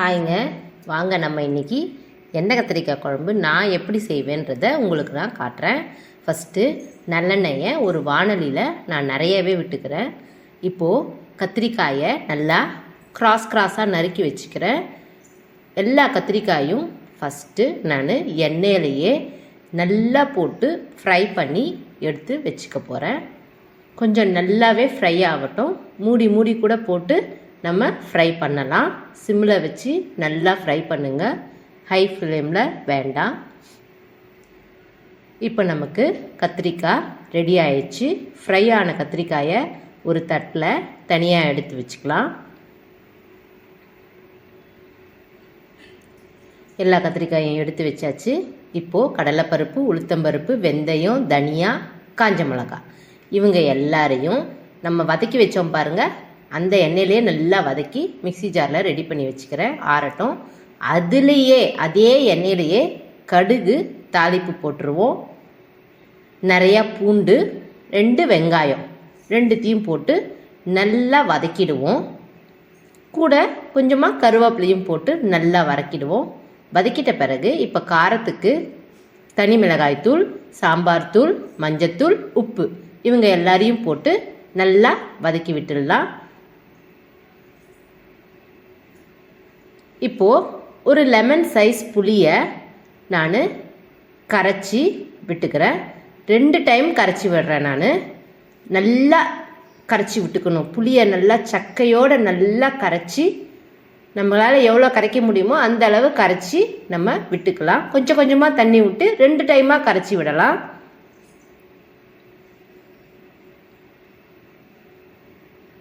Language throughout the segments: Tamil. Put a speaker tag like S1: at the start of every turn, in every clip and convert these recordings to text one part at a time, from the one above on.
S1: ஹாய்ங்க வாங்க நம்ம இன்னைக்கு எண்ணெய் கத்திரிக்காய் குழம்பு நான் எப்படி செய்வேன்றதை உங்களுக்கு நான் காட்டுறேன். ஃபஸ்ட்டு நல்லெண்ணெயை ஒரு வானொலியில் நான் நிறையவே விட்டுக்கிறேன். இப்போது கத்திரிக்காயை நல்லா கிராஸ் கிராஸாக நறுக்கி வச்சுக்கிறேன். எல்லா கத்திரிக்காயும் ஃபஸ்ட்டு நான் எண்ணெயிலையே நல்லா போட்டு ஃப்ரை பண்ணி எடுத்து வச்சுக்க போகிறேன் கொஞ்சம் நல்லாவே ஃப்ரை ஆகட்டும். மூடி மூடி கூட போட்டு நம்ம ஃப்ரை பண்ணலாம். சிம்மில் வச்சு நல்லா ஃப்ரை பண்ணுங்கள் ஹை ஃப்ளேமில் வேண்டாம். இப்போ நமக்கு கத்திரிக்காய் ரெடி ஆயிடுச்சு. ஃப்ரை ஆன கத்திரிக்காயை ஒரு தட்டில் தனியாக எடுத்து வச்சுக்கலாம். எல்லா கத்திரிக்காயும் எடுத்து வச்சாச்சு. இப்போது கடலைப்பருப்பு உளுத்தம்பருப்பு வெந்தயம் தனியா காஞ்ச மிளகாய். இவங்க எல்லாரையும் நம்ம வதக்கி வச்சோம் பாருங்கள் அந்த எண்ணெயிலே நல்லா வதக்கி மிக்ஸி ஜாரில் ரெடி பண்ணி வச்சுக்கிறேன். ஆறட்டும். அதுலேயே அதே எண்ணெயிலேயே கடுகு தாளிப்பு போட்டுருவோம். நிறையா பூண்டு ரெண்டு வெங்காயம் ரெண்டுத்தையும் போட்டு நல்லா வதக்கிடுவோம். கூட கொஞ்சமாக கருவேப்பிலையும் போட்டு நல்லா வதக்கிடுவோம். வதக்கிட்ட பிறகு இப்போ காரத்துக்கு தனி மிளகாய் தூள் சாம்பார் தூள் மஞ்சத்தூள் உப்பு. இவங்க எல்லாரையும் போட்டு நல்லா வதக்கி விட்டுடலாம். இப்போது ஒரு லெமன் சைஸ் புளியை நான் கரைச்சி விட்டுக்கிறேன். ரெண்டு டைம் கரைச்சி விடுறேன் நான். நல்லா கரைச்சி விட்டுக்கணும். புளியை நல்லா சக்கையோடு நல்லா கரைச்சி நம்மளால் எவ்வளோ கரைக்க முடியுமோ அந்த அளவு கரைச்சி நம்ம விட்டுக்கலாம். கொஞ்சம் கொஞ்சமாக தண்ணி விட்டு ரெண்டு டைமாக கரைச்சி விடலாம்.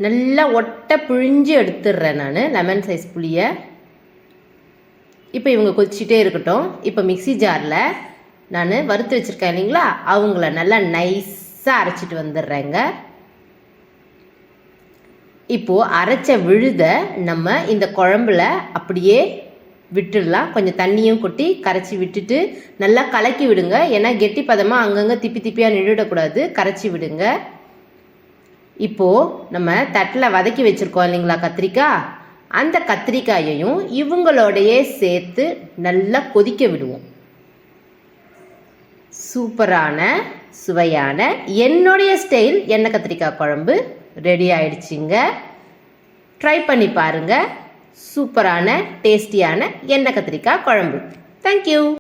S1: நல்லா ஒட்டை பிழிஞ்சு எடுத்துடுறேன் நான் லெமன் சைஸ் புளியை. இப்போ இவங்க கொதிச்சிட்டே இருக்கட்டும். இப்போ மிக்ஸி ஜாரில் நான் வறுத்து வச்சுருக்கேன் இல்லைங்களா? அவங்கள நல்லா நைஸாக அரைச்சிட்டு வந்துடுறேங்க. இப்போது அரைச்ச விழுத நம்ம இந்த குழம்புல அப்படியே விட்டுடலாம். கொஞ்சம் தண்ணியும் கொட்டி கரைச்சி விட்டுட்டு நல்லா கலக்கி விடுங்க. ஏன்னா கெட்டி பதமாக அங்கங்கே திப்பி திப்பியாக நின்றுடக்கூடாது. கரைச்சி விடுங்க. இப்போது நம்ம தட்டில் வதக்கி வச்சுருக்கோம் இல்லைங்களா கத்திரிக்காய்? அந்த கத்திரிக்காயையும் இவங்களோடையே சேர்த்து நல்லா கொதிக்க விடுவோம். சூப்பரான சுவையான என்னுடைய ஸ்டைல் எண்ணெய் கத்திரிக்காய் குழம்பு ரெடி ஆயிடுச்சுங்க. ட்ரை பண்ணி பாருங்க. சூப்பரான டேஸ்டியான எண்ணெய் கத்திரிக்காய் குழம்பு. தேங்க்யூ